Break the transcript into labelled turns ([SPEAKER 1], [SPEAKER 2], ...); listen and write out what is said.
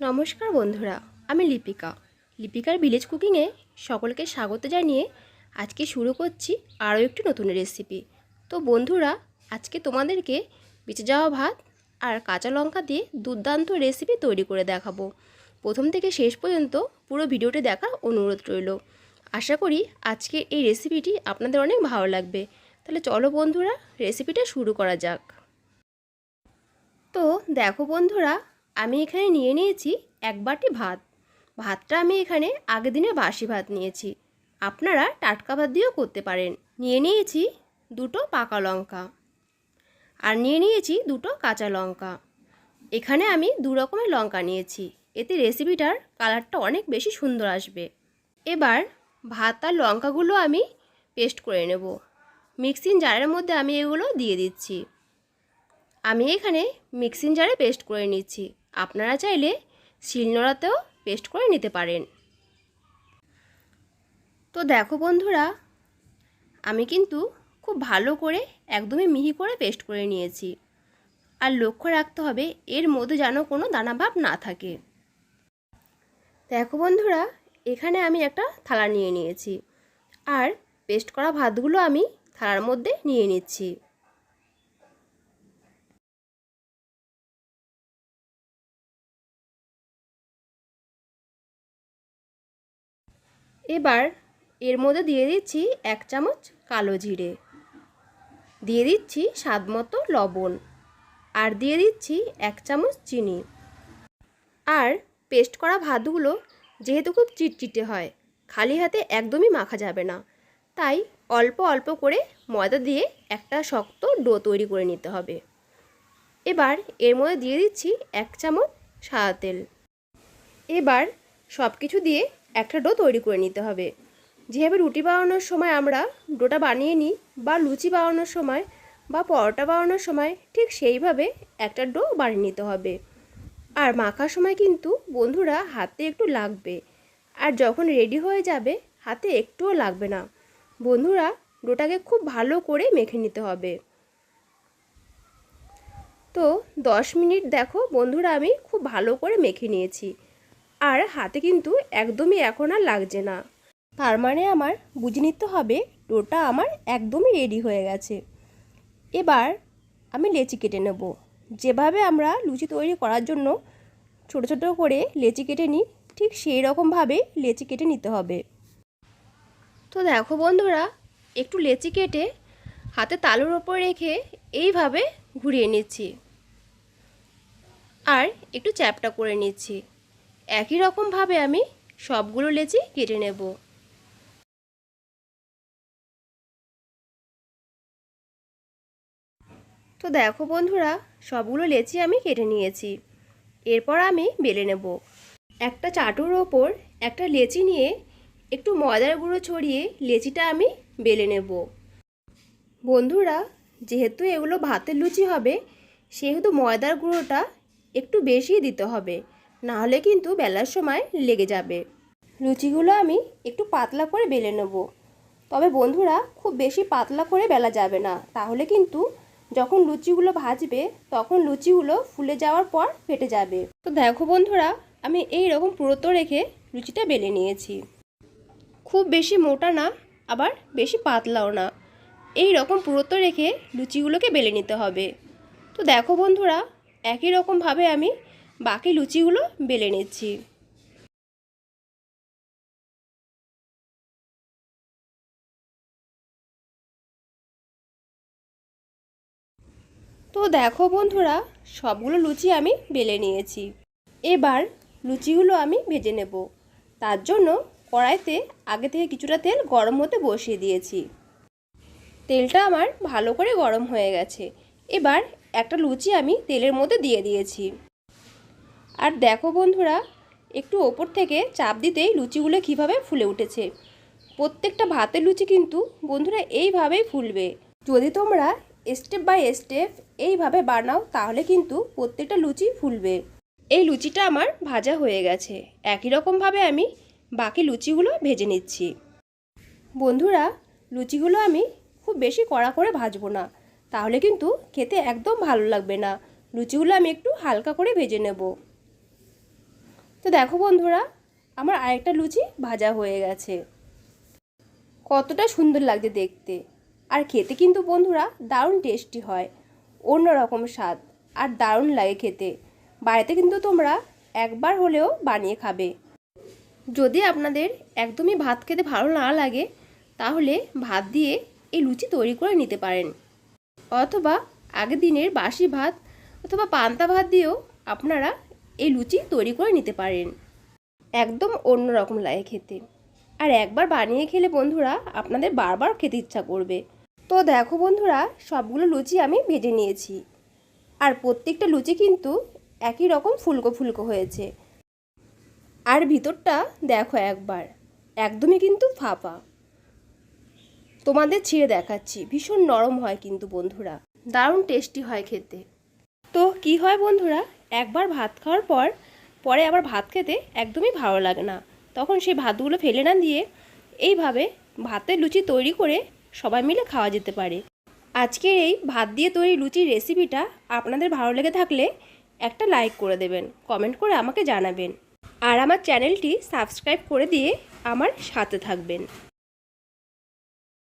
[SPEAKER 1] নমস্কার বন্ধুরা, আমি লিপিকা। লিপিকার ভিলেজ কুকিংয়ে সকলকে স্বাগত জানিয়ে আজকে শুরু করছি আরও একটি নতুন রেসিপি। তো বন্ধুরা, আজকে তোমাদেরকে বেঁচে যাওয়া ভাত আর কাঁচা লঙ্কা দিয়ে দুর্দান্ত রেসিপি তৈরি করে দেখাবো। প্রথম থেকে শেষ পর্যন্ত পুরো ভিডিওটি দেখার অনুরোধ রইল। আশা করি আজকে এই রেসিপিটি আপনাদের অনেক ভালো লাগবে। তাহলে চলো বন্ধুরা, রেসিপিটা শুরু করা যাক। তো দেখো বন্ধুরা আমি এখানে নিয়ে নিয়েছি এক বাটি ভাত। ভাতটা আমি এখানে আগের দিনে বাসি ভাত নিয়েছি। আপনারা টাটকা ভাত দিয়েও করতে পারেন। নিয়ে নিয়েছি দুটো পাকা লঙ্কা। আর নিয়ে নিয়েছি দুটো কাঁচা লঙ্কা। এখানে আমি দু রকমের লঙ্কা নিয়েছি। এতে রেসিপিটার কালারটা অনেক বেশি সুন্দর আসবে। এবার ভাত আর লঙ্কাগুলো আমি পেস্ট করে নেব। মিক্সিং জারের মধ্যে আমি এগুলো দিয়ে দিচ্ছি। আমি এখানে মিক্সিং জারে পেস্ট করে নিচ্ছি। আপনারা চাইলে শিলনোড়াতেও পেস্ট করে নিতে পারেন। তো দেখো বন্ধুরা, আমি কিন্তু খুব ভালো করে একদমই মিহি করে পেস্ট করে নিয়েছি। আর লক্ষ্য রাখতে হবে, এর মধ্যে যেন কোনো দানা দানাভাব না থাকে। দেখো বন্ধুরা, এখানে আমি একটা থালা নিয়ে নিয়েছি। আর পেস্ট করা ভাতগুলো আমি থালার মধ্যে নিয়ে নিচ্ছি। এবার এর মধ্যে দিয়ে দিচ্ছি এক চামচ কালো জিরে। দিয়ে দিচ্ছি স্বাদ মতো লবণ। আর দিয়ে দিচ্ছি এক চামচ চিনি। আর পেস্ট করা ভাতগুলো যেহেতু খুব চিটচিটে হয়, খালি হাতে একদমই মাখা যাবে না। তাই অল্প অল্প করে ময়দা দিয়ে একটা শক্ত ডো তৈরি করে নিতে হবে। এবার এর মধ্যে দিয়ে দিচ্ছি এক চামচ সাদা তেল। এবার সব কিছু দিয়ে একটা ডো তৈরি করে নিতে হবে। যেভাবে রুটি বানানোর সময় আমরা ডোটা বানিয়ে নিই বা লুচি বানানোর সময় বা পরোটা বানানোর সময় ঠিক সেইভাবে একটা ডো বানিয়ে নিতে হবে। আর মাখার সময় কিন্তু বন্ধুরা হাতে একটু লাগবে। আর যখন রেডি হয়ে যাবে, হাতে একটুও লাগবে না। বন্ধুরা ডোটাকে খুব ভালো করে মেখে নিতে হবে। তো দশ মিনিট দেখো বন্ধুরা আমি খুব ভালো করে মেখে নিয়েছি। আর হাতে কিন্তু একদমই এখন আর লাগছে না। তার মানে আমার বুঝে নিতে হবে ডোটা আমার একদমই রেডি হয়ে গেছে। এবার আমি লেচি কেটে নেব। যেভাবে আমরা লুচি তৈরি করার জন্য ছোট ছোট করে লেচি কেটে নিই, ঠিক সেই রকমভাবে লেচি কেটে নিতে হবে। তো দেখো বন্ধুরা, একটু লেচি কেটে হাতে তালুর ওপর রেখে এইভাবে ঘুরিয়ে নিচ্ছি। আর একটু চ্যাপটা করে নিচ্ছি। একই রকমভাবে আমি সবগুলো লেচি কেটে নেব। তো দেখো বন্ধুরা, সবগুলো লেচি আমি কেটে নিয়েছি। এরপর আমি বেলে নেব। একটা চাটুর ওপর একটা লেচি নিয়ে একটু ময়দার গুঁড়ো ছড়িয়ে লেচিটা আমি বেলে নেব। বন্ধুরা, যেহেতু এগুলো ভাতের লুচি হবে, সেহেতু ময়দার গুঁড়োটা একটু বেশি দিতে হবে। নাহলে কিন্তু বেলার সময় লেগে যাবে। লুচিগুলো আমি একটু পাতলা করে বেলে নেব। তবে বন্ধুরা, খুব বেশি পাতলা করে বেলা যাবে না। তাহলে কিন্তু যখন লুচিগুলো ভাজবে, তখন লুচিগুলো ফুলে যাওয়ার পর ফেটে যাবে। তো দেখো বন্ধুরা, আমি এই রকম পুরোতো রেখে লুচিটা বেলে নিয়েছি। খুব বেশি মোটা না, আবার বেশি পাতলাও না। এই রকম পুরোতো রেখে লুচিগুলোকে বেলে নিতে হবে। তো দেখো বন্ধুরা, একই রকমভাবে আমি বাকি লুচিগুলো বেলে নিচ্ছি। তো দেখো বন্ধুরা, সবগুলো লুচি আমি বেলে নিয়েছি। এবার লুচিগুলো আমি ভেজে নেব। তার জন্য কড়াইতে আগে থেকে কিছুটা তেল গরম হতে বসিয়ে দিয়েছি। তেলটা আমার ভালো করে গরম হয়ে গেছে। এবার একটা লুচি আমি তেলের মধ্যে দিয়ে দিয়েছি। আর দেখো বন্ধুরা, একটু ওপর থেকে চাপ দিতেই লুচিগুলো কীভাবে ফুলে উঠেছে। প্রত্যেকটা ভাতের লুচি কিন্তু বন্ধুরা এইভাবেই ফুলবে। যদি তোমরা স্টেপ বাই স্টেপ এইভাবে বানাও, তাহলে কিন্তু প্রত্যেকটা লুচি ফুলবে। এই লুচিটা আমার ভাজা হয়ে গেছে। একই রকমভাবে আমি বাকি লুচিগুলো ভেজে নিচ্ছি। বন্ধুরা, লুচিগুলো আমি খুব বেশি কড়া করে ভাজবো না। তাহলে কিন্তু খেতে একদম ভালো লাগবে না। লুচিগুলো আমি একটু হালকা করে ভেজে নেব। তো দেখো বন্ধুরা, আমার আরেকটা লুচি ভাজা হয়ে গেছে। কতটা সুন্দর লাগছে দেখতে। আর খেতে কিন্তু বন্ধুরা দারুণ টেস্টি হয় অন্য রকম স্বাদ, আর দারুণ লাগে খেতে। বাড়িতে কিন্তু তোমরা একবার হলেও বানিয়ে খাবে। যদি আপনাদের একদমই ভাত খেতে ভালো না লাগে, তাহলে ভাত দিয়ে এই লুচি তৈরি করে নিতে পারেন। অথবা আগের দিনের বাসি ভাত অথবা পান্তা ভাত দিয়েও আপনারা এই লুচি তৈরি করে নিতে পারেন। একদম অন্য রকম লাগে খেতে। আর একবার বানিয়ে খেলে বন্ধুরা আপনাদের বারবার খেতে ইচ্ছা করবে। তো দেখো বন্ধুরা, সবগুলো লুচি আমি ভেজে নিয়েছি। আর প্রত্যেকটা লুচি কিন্তু একই রকম ফুলকো ফুলকো হয়েছে। আর ভিতরটা দেখো একবার, একদমই কিন্তু ফাঁপা। তোমাদের ছিঁড়ে দেখাচ্ছি, ভীষণ নরম হয় কিন্তু বন্ধুরা। দারুণ টেস্টি হয় খেতে। তো কি হয় বন্ধুরা একবার ভাত খাওয়ার পর, পরে আবার ভাত খেতে একদমই ভালো লাগে না। তখন সেই ভাতগুলো ফেলে না দিয়ে এইভাবে ভাতের লুচি তৈরি করে সবাই মিলে খাওয়া যেতে পারে। আজকের এই ভাত দিয়ে তৈরি লুচির রেসিপিটা আপনাদের ভালো লেগে থাকলে একটা লাইক করে দেবেন কমেন্ট করে আমাকে জানাবেন। আর আমার চ্যানেলটি সাবস্ক্রাইব করে দিয়ে আমার সাথে থাকবেন।